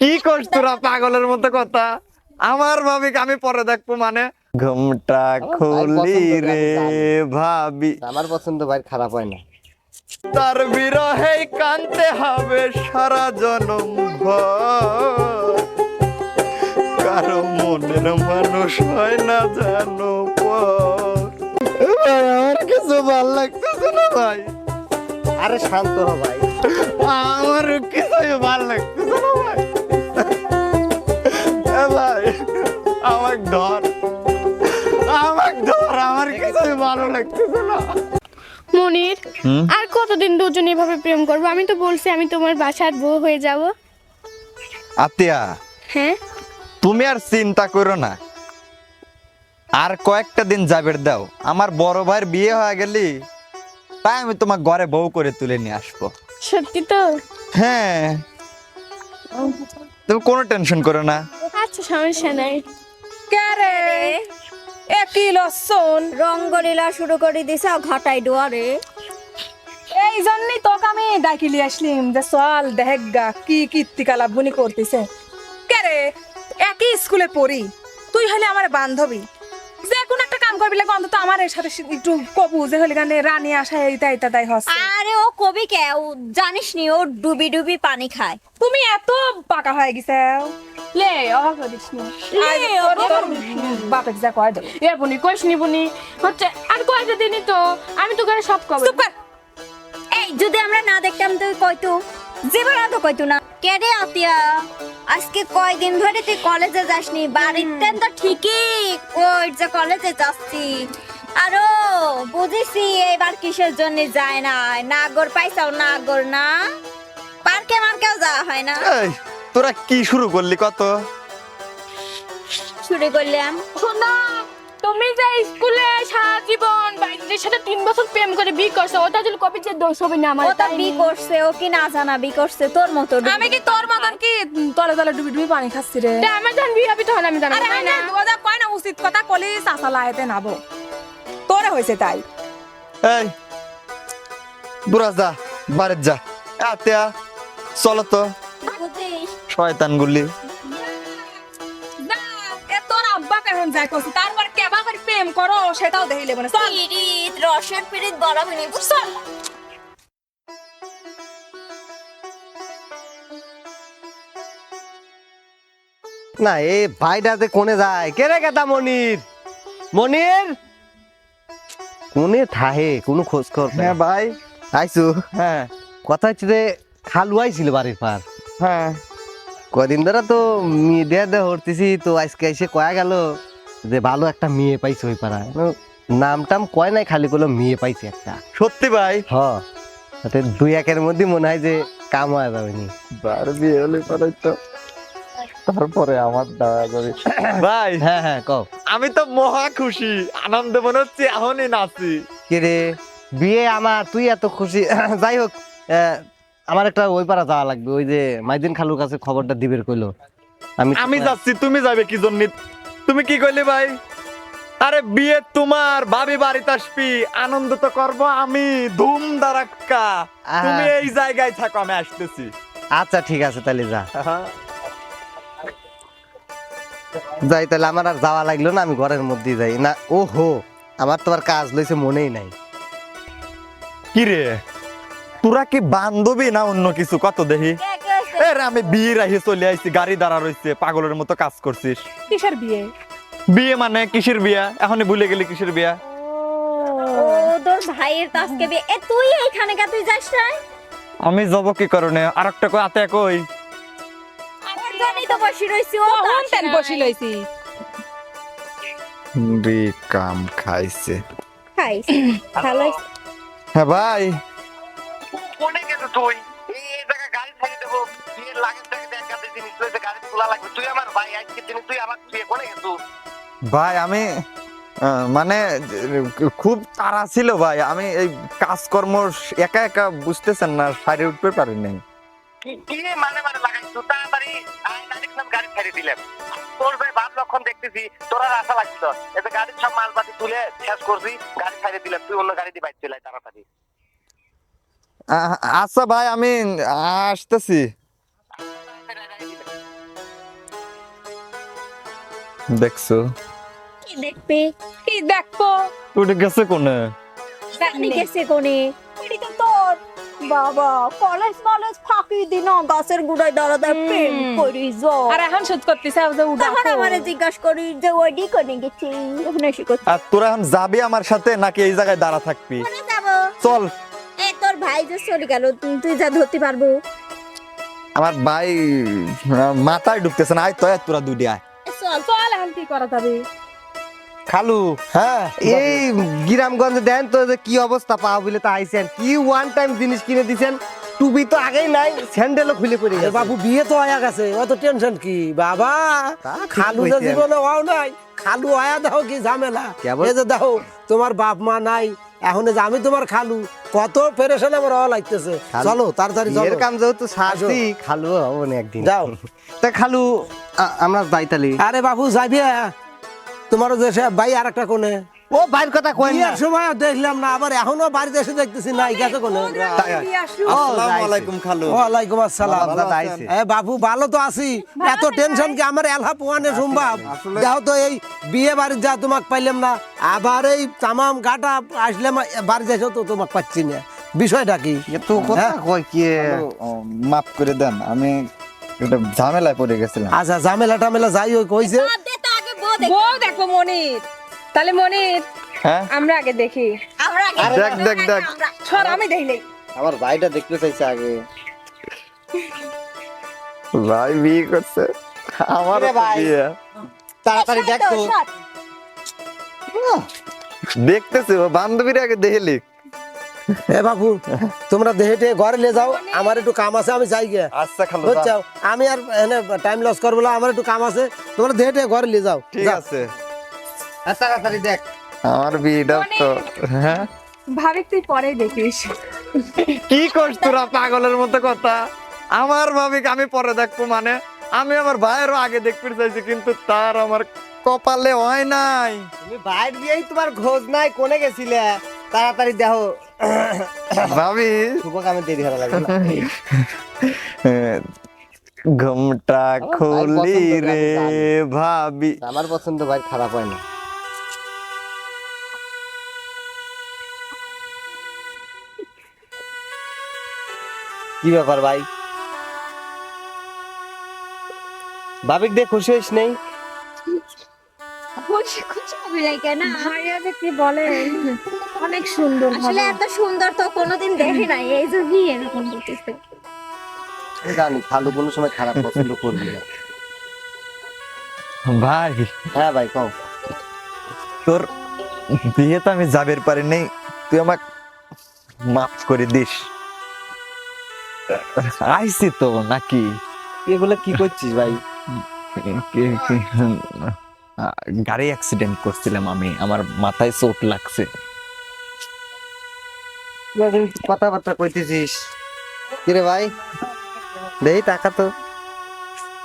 কি করছ তোরা পাগলের মতো কথা? আমার ভাবি আমি পরে দেখব মানে। ঘুমটা খুলি রে ভাবি। আমার পছন্দ ভাই খারাপ হয় না। তার বিরহে কানতে হবে সারা জনম কারও মনের মানুষ হয় না জানো পর। আমার কিছু ভালো লাগতেছে না ভাই। আরে শান্ত হ ভাই। আমার কিছুই ভালো লাগতেছে না ভাই। ধর। আমাক ধর আমার কিছুই ভালো লাগতেছে না। মনির আর কতদিন দুজন এভাবে প্রেম করব? আমি তো বলছি আমি তোমার বাসার বউ হয়ে যাব। আতিয়া হ্যাঁ? তুমি আর চিন্তা করো না। আর কয়েকটা দিন যাবের দাও। আমার বড় ভাইয়ের বিয়ে হয়ে গেলি তাই আমি তোমার ঘরে বউ করে তুলে নিয়ে আসব। সত্যি তো? হ্যাঁ। তুমি কোনো টেনশন করো না। আচ্ছা সমস্যা নাই। কেরে একই লসন? রঙ্গলীলা শুরু করে দিছে ঘাটাই দুয়ারে। এই জন্যই তোকে আমি ডাকিলি আসলিম যে চল দেখ গা কি কীর্তিকালাপ বুনি করতেছে। কেরে একই স্কুলে পড়ি তুই হলে আমার বান্ধবী। যে কোন কাম করবি লাগে অন্তত আমার এর সাথে একটু কবু যে হলে গানে রানী আসা এইটা তাই হচ্ছে। আরে ও কবি কে? ও জানিস নি ও ডুবি ডুবি পানি খায়। তুমি এত পাকা হয়ে গেছে। লে অবাক করিস নি। লে, অবাক বাপের যা কয় দেবো এ বুনি কইস নি বুনি হচ্ছে আর কয়টা দিনই তো? আমি তো করে সব কব চুপ কর। এই যদি আমরা না দেখতাম তুই কইতু জীবন তো কইতু না। কেডে আতিয়া? আজকে কয়দিন ধরে তুই কলেজে যাসনি? বাড়িতে তো ঠিকই ওই যে কলেজে যাচ্ছি। আরও বুঝেছি এবার কিসের জন্য যায় না নাগর পাইছাও নাগর না? পার্কে মার্কেও যাওয়া হয় না। এই তোরা কি শুরু করলি কত? শুরু করলাম। শোনা তুমি যে স্কুলে সারা জীবন বাইরের সাথে তিন বছর প্রেম করে বি করছ ওটা যদি কবি যে দোষ হবে না আমার? ও তো বি করছে ও কি না জানা বি করছে তোর মতো ডুবি আমি কি তোর মতন কি তলে তলে ডুবি ডুবি পানি খাচ্ছি রে? আমার যখন বিয়ে হবে তখন আমি জানি আরে তাই না আমি ওদা কয় না উচিত কথা কলি চাচা লাইতে নাবো। তোরে হয়েছে তাই। এই বুড়া যা বাড়ির যা আতিয়া চলো তো। শয়তান গুলি। না আব্বা কেমন যায় কইছি তারপর কেবা করে প্রেম করো সেটাও দেখিলে মানে চল। পিরিত রসের পিরিত বড় হইনি বুঝছ না এই ভাইটাতে কোনে যায়? কে রে কেতা মনির? মনির? কোনে থাহে? কোনো খোঁজ খবর নাই। হ্যাঁ ভাই। আইসু। হ্যাঁ। কথা হচ্ছে যে খালু আইছিল বাড়ির পার। হ্যাঁ। কদিন ধরে তো মেয়ে দেয়া দেয়া হরতেছি তো আজকে এসে কয়া গেল যে ভালো একটা মেয়ে পাইছে ওই পাড়ায়। নাম টাম কয় নাই খালি কোনো মেয়ে পাইছে একটা। সত্যি ভাই? হ। তাতে দুই একের মধ্যে মনে হয় যে কাম হয়ে যাবে নি। বার বিয়ে হলে পরে তো তারপরে আমার দেওয়া যাবে। ভাই হ্যাঁ হ্যাঁ কও। আমি তো মহা খুশি আনন্দ মনে হচ্ছে এখনই নাচি। কে রে? বিয়ে আমার তুই এত খুশি। যাই হোক আমার একটা ওই পাড়া যাওয়া লাগবে ওই যে মাইদিন খালুর কাছে খবরটা দিবের কইলো আমি আমি যাচ্ছি তুমি যাবে কি জন্য? তুমি কি কইলে ভাই? আরে বিয়ে তোমার ভাবি বাড়িতে আসবি আনন্দ তো করব আমি ধুম দারাক্কা তুমি এই জায়গায় থাকো আমি আসতেছি। আচ্ছা ঠিক আছে তাহলে যা। যাই তাহলে আমার আর যাওয়া লাগল না আমি ঘরের মধ্যে যাই। না ও হো আমার তো আর কাজ লইছে মনেই নাই। কি রে? তোরা কি বান্ধবী না অন্য কিছু? কত দেখি কে কে আছে? এ রে, আমি বিয়ে রাহি চলে আইছি গাড়ি দাঁড়া রইছে পাগলের মতো কাজ করছিস। কিসের বিয়ে? বিয়ে মানে কিসের বিয়া? এখনই ভুলে গেলি কিসের বিয়া? ও তোর ভাইয়ের তো আজকে বিয়ে। এ তুই এইখানে কা তুই যাস না? আমি যাব কি কারণে? আর একটা কই আতে কই? জন্যই তো বসে রইছি ও তো আসে তেন বসি লইছি? রে কাম খাইছে। ভালো হইছে। হ্যাঁ ভাই। কোনে গেছে তুই? এই জায়গায় গাড়ি ছাড়িয়ে দেবো। বিয়ের লাগেজ থেকে দেখ গাড়ি জিনিস রয়েছে গাড়ি খোলা লাগবে। তুই আমার ভাই আজকে দিনে তুই আমার তুই কোনে গেছু ভাই আমি মানে খুব তাড়া ছিল ভাই। আমি এই কাজকর্ম একা একা বুঝতেছেন না সাইডে উঠতে পারি নাই। কি মানে মানে লাগাইছু? তাড়াতাড়ি আয় দেখলাম গাড়ি ছাড়িয়ে দিলাম। তোর ভাই ভাব লক্ষণ দেখতেছি তোর আর আশা লাগছিল এতে গাড়ির সব মালপাতি তুলে শেষ করছি গাড়ি ছাড়িয়ে দিলাম। তুই অন্য গাড়ি দিয়ে চলে তাড়াতাড়ি। আচ্ছা ভাই আমি আসতেছি। দেখছ? কি দেখবে? কি দেখব? ওটা গেছে কোনে? জানি গেছে কোনে। এটি তো তোর। বাবা কলেজ কলেজ ফাঁকি দিন গাছের গুড়ায় দাঁড়া দাঁড়া প্রেম করি আর এখন শোধ করতেছে যে উড়া তখন আমারে জিজ্ঞাসা করি যে ওইডি কোনে গেছি এখন এসে করতে আর তোরা এখন যাবি আমার সাথে নাকি এই জায়গায় দাঁড়া থাকবি? চল। ভাই যে চলে গেল তুই- যা ধরতে পারব। আমার ভাই মাথায় ঢুকতেছে না আয় তো তোরা দুইটি আয়। চল চল এখন কি করা যাবে? খালু হ্যাঁ। এই গ্রামগঞ্জে দেন তো যে কি অবস্থা পাওয়া বলে তা আইছেন। কি ওয়ান টাইম জিনিস কিনে দিছেন টুপি তো আগেই নাই স্যান্ডেলও খুলে পড়ে গেছে বাবু বিয়ে তো হয়ে গেছে অত টেনশন কি? বাবা খালু যে জীবনে হও নাই খালু আয়া দাও কি ঝামেলা। এই যে দেখো তোমার বাপ মা নাই এখন যে আমি তোমার খালু কত পেরেশান আমার হওয়া লাগতেছে। চলো তাড়াতাড়ি এর কাম যেহেতু সাজি খালু হব না একদিন। যাও। তা খালু আমরা যাইতালি আরে বাবু যাবি তোমার যে ভাই আরেকটা কোনে ও বাইর কথা কই না। সময় দেখলাম না আবার এখনও বাড়িতে এসে দেখতেছি গেছে কোনে। আসসালামু আলাইকুম খালু। ওয়ালাইকুম আসসালাম। দাদা আইছে। এ বাবু ভালো তো আছি। এত টেনশন কি আমার এলহা পোয়ানে সম্ভব? যাও তো এই বিয়ে বাড়ি যা তোমাক পাইলাম না আবার এই তামাম গাটা আসলে বাড়ি যাইছো তো তোমাক পাচ্ছি না। বিষয়টা কি? তো কথা হ্যাঁ? কই কি মাফ করে দেন আমি একটা ঝামেলায় পড়ে গেছিলাম। আচ্ছা ঝামেলা টামেলা যাই ওই কইছে বাদ দে তো আগে বউ দেখ। বউ দেখো মনির। তাহলে মনির হ্যাঁ? আমরা আগে দেখি। আমরা আগে দেখ, দেখ, দেখ। সর আমি দেখলেই আমার ভাইটা দেখতে চাইছে আগে। ভাই বিয়ে করছে। আমার? বিয়ে। তাড়াতাড়ি দেখ তো, দেখতেছি বান্ধবীর আগে দেখলি এ বাবু তোমরা দেহেটে ঘরে নিয়ে যাও। আমার একটু কাম আছে আমি যাই গে আচ্ছা খালু। বুঝছ? আমি আর এনে টাইম লস করব না আমার একটু কাম আছে। তোমরা দেহেটে ঘরে নিয়ে যাও। ঠিক আছে। তাড়াতাড়ি দেখ। আমার বিয়েটা তো হ্যাঁ? ভাবি তুই পরে দেখিস। কি করছ তোরা পাগলের মতো কথা? আমার ভাবিকে আমি পরে দেখব মানে। আমি আমার ভাইয়েরও আগে দেখতে চাইছি কিন্তু তার আমার কপালে হয় নাই। তুমি বাইর বিয়েই তোমার খোঁজ নাই কোনে গেছিলে? তাড়াতাড়ি দেখো। ভাবি। শুভ কামে দেরি হওয়া লাগবে ঘুমটা খুলি রে ভাবি। আমার পছন্দ ভাই খারাপ হয় না। কি ব্যাপার ভাই? ভাবিক দিয়ে খুশি হইস নেই? খুশি খুশি হবে লাগে না ভাইয়া যে কি বলে? অনেক সুন্দর আসলে এত সুন্দর তো কোনোদিন দেখে নাই এই জন্যই এরকম জানি খালু কোনো সময় খারাপ পছন্দ করবি না। ভাই। হ্যাঁ ভাই কও। তোর বিয়ে তো আমি যাবের পারি নেই তুই আমাকে মাফ করে দিস। আইসি তো নাকি? এগুলো কি করছিস ভাই? গাড়ি অ্যাক্সিডেন্ট করছিলাম আমি আমার মাথায় চোট লাগছে। কথাবার্তা কইতেছিস? কিরে ভাই? দেই টাকা তো।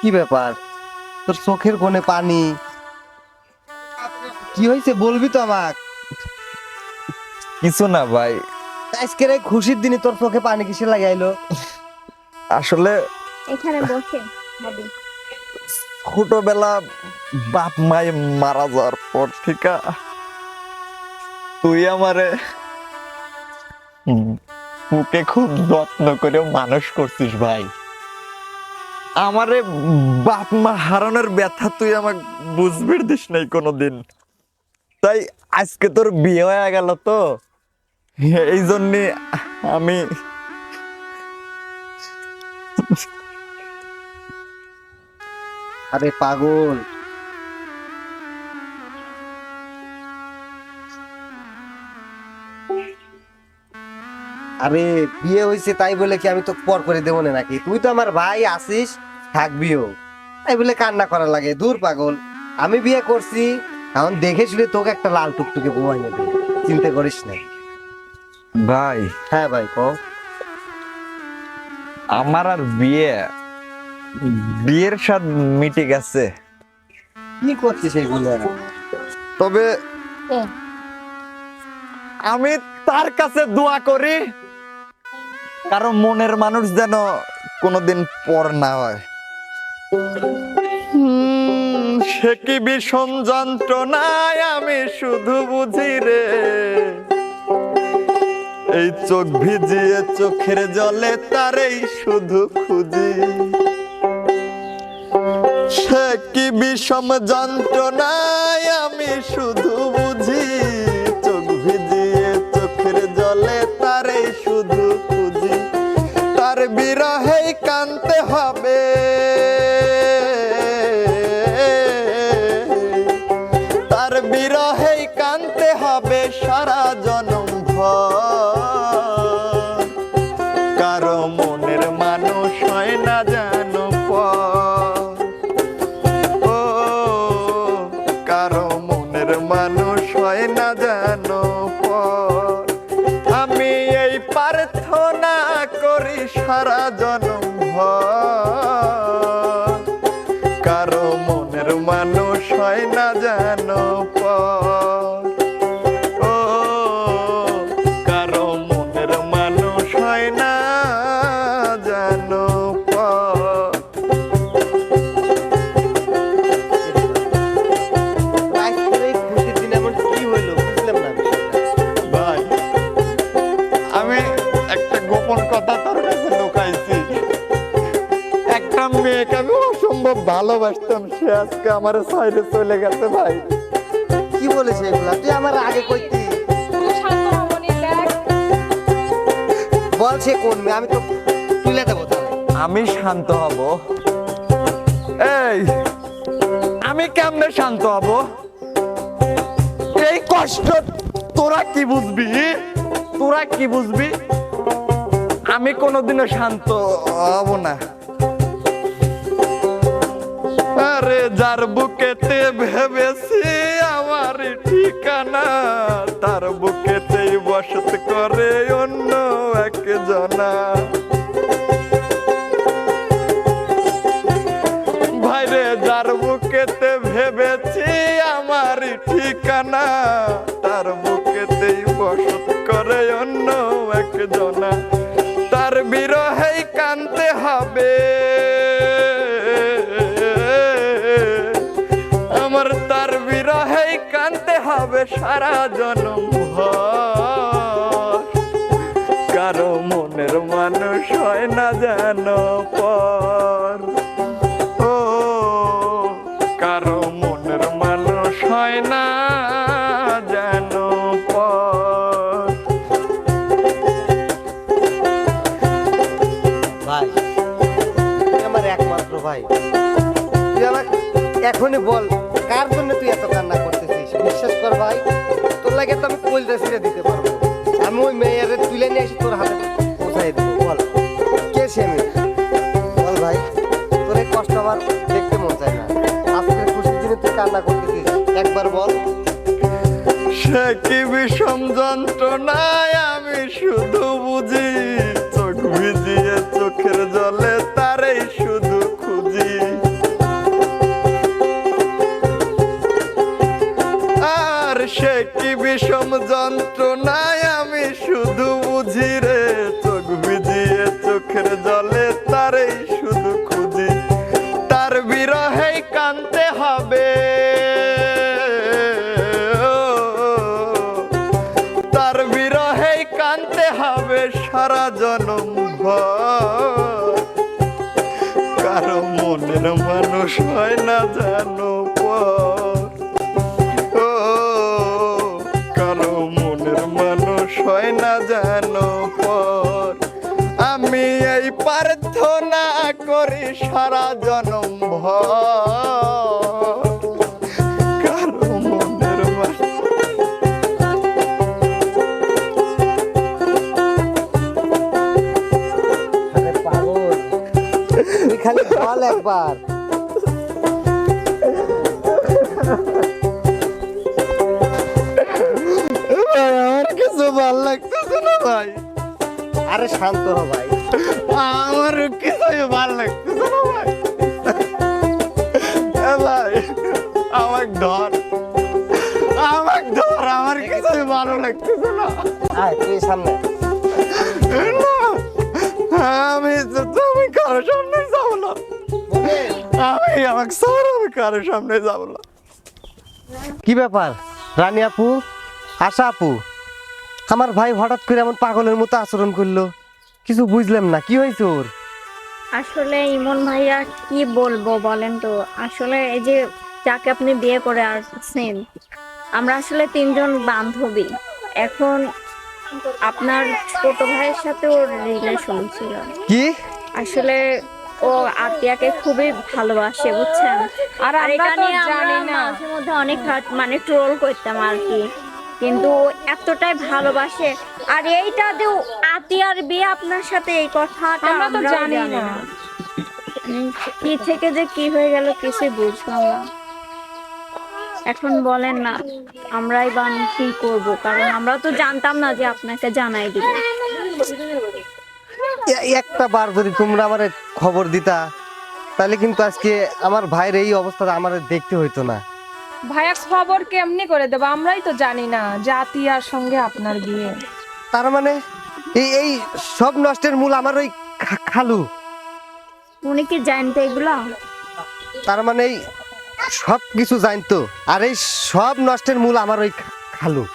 কি ব্যাপার? তোর চোখের কোণে পানি। কি হয়েছে বলবি তো আমাক? কিছু না ভাই আজকের এই খুশির দিনে তোর চোখে পানি কিসে লাগাইলো? আসলে এখানে বসে ভাবি। ছোটবেলা বাপ মাই মারা যাওয়ার পর থেকে তুই আমারে বুকে খুব যত্ন করে মানুষ করছিস ভাই। আমারে বাপ মা হারানোর ব্যথা তুই আমাকে বুঝবি দিস নাই কোনোদিন। তাই আজকে তোর বিয়ে হয়ে গেল তো? এই জন্যে আমি আরে পাগল। আরে বিয়ে হয়েছে তাই বলে কি আমি তো পর করে দেবো না নাকি? তুই তো আমার ভাই আসিস থাকবিও। তাই বলে কান্না করা লাগে। দূর পাগল। আমি বিয়ে করছি, এখন দেখে শুনে তোকে একটা লাল টুকটুকে এনে দেবো। চিন্তা করিস না। ভাই। হ্যাঁ ভাই কও। আমার আর বিয়ে বিয়ের স্বাদ মিটে গেছে। কি করছিস এইগুলো তবে আমি তার কাছে দোয়া করি কারও মনের মানুষ যেন কোনোদিন পর না হয়। হুম, সে কি বিষম যন্ত্রণায় আমি শুধু বুঝি রে? এই চোখ ভিজিয়ে চোখের জলে তারেই শুধু খুঁজি। সে কি বিষম যন্ত্রণায় আমি শুধু বুঝি? চোখ ভিজিয়ে চোখের জলে তারেই শুধু খুঁজি। তার বিরহেই কানতে হবে। ভালোবাসতাম সে আজকে আমার সাইডে চলে গেছে ভাই। কি বলেছে এগুলা? তুই আমার আগে কইতি। তুই শান্ত হ দেখ বল সে কোন মেয়ে? আমি তো তুলে দেবো আমি শান্ত হব। এই আমি কেমনে শান্ত হব? এই কষ্ট তোরা কি বুঝবি? তোরা কি বুঝবি? আমি কোনোদিনও শান্ত হব না। আরে যার বুকেতে ভেবেছি আমার ঠিকানা, তার বুকেতেই বসত করে অন্য একজনা। ভাইরে, যার বুকেতে ভেবেছি আমার ঠিকানা, তার বুকেতেই বসত সারা জনম কারও মনের মানুষ হয় না জানো পর। ও, কারও মনের মানুষ হয় না ভাই আমার একমাত্র ভাই। এখনই বল লাগে তো আমি কলটা ছিঁড়ে দিতে পারব। আমি ওই মেয়ের তুলে নিয়ে এসে তোর হাতে পৌঁছাই দেবো, বল। কে সে মেয়ে? বল ভাই, তোর এই কষ্ট আমার দেখতে মন চায় না। আজকের খুশির দিনে তুই কান্না করতেছিস একবার বল। সে কি বিষম যন্ত্রণায় আমি শুধু বুঝি, চোখ ভিজিয়ে চোখের জলে তারেই হবে সারা জনম কারও মনের মানুষ হয় না জানো কারও মনের মানুষ হয় না জানো আমি এই প্রার্থনা করি সারা জনম বল একবার। আমার কিছু ভালো লাগতেছে না ভাই। আরে শান্ত হ ভাই। আমার কিছুই ভালো লাগতেছে না ভাই। ভাই আমার ধর। আমার ধর আমার কিছুই ভালো লাগতেছে না। আয় তুই সামনে। আমি তো তুমি কারও সামনে যাব না। আমি আমাকে স্যার আমি কারোর সামনে যাব না। কি ব্যাপার? রানী আপু? আশা আপু? আমার ভাই হঠাৎ করে এমন পাগলের মতো আচরণ করল। কিছু বুঝলাম না কি হয়েছে ওর? আসলে ইমন ভাইয়া কি বলব বলেন তো? আসলে এই যে যাকে আপনি বিয়ে করে আসছেন আমরা আসলে তিনজন বান্ধবী। এখন আপনার ছোট ভাইয়ের সাথে ওর রিলেশন ছিল। কি? আসলে ও আতিয়াকে খুবই ভালোবাসে বুঝছেন? আর এটা নিয়ে জানি না। মাঝে মধ্যে অনেক মানে ট্রোল করতাম আর কি। কিন্তু এতটাই ভালোবাসে। আর এইটা যে ও আতিয়ার বিয়ে আপনার সাথে এই কথাটা আমরা তো জানি না। কি থেকে যে কি হয়ে গেল কিছুই বুঝলাম না। এখন বলেন না আমরাই বা কি করব? কারণ আমরা তো জানতাম না যে আপনাকে জানাই দিব। একটা বার যদি তোমরা আমার খবর দিতা তাহলে কিন্তু আজকে আমার ভাইয়ের এই অবস্থাটা আমার দেখতে হইতো না। ভাইয়া খবর কেমনি করে দেবো? আমরাই তো জানি না জাতিয়ার সঙ্গে আপনার বিয়ে। তার মানে এই এই সব নষ্টের মূল আমার ওই খা- খালু। উনি কি জানতো এগুলা? তার মানে এই সব কিছু জানতো আর এই সব নষ্টের মূল আমার ওই খা- খালু।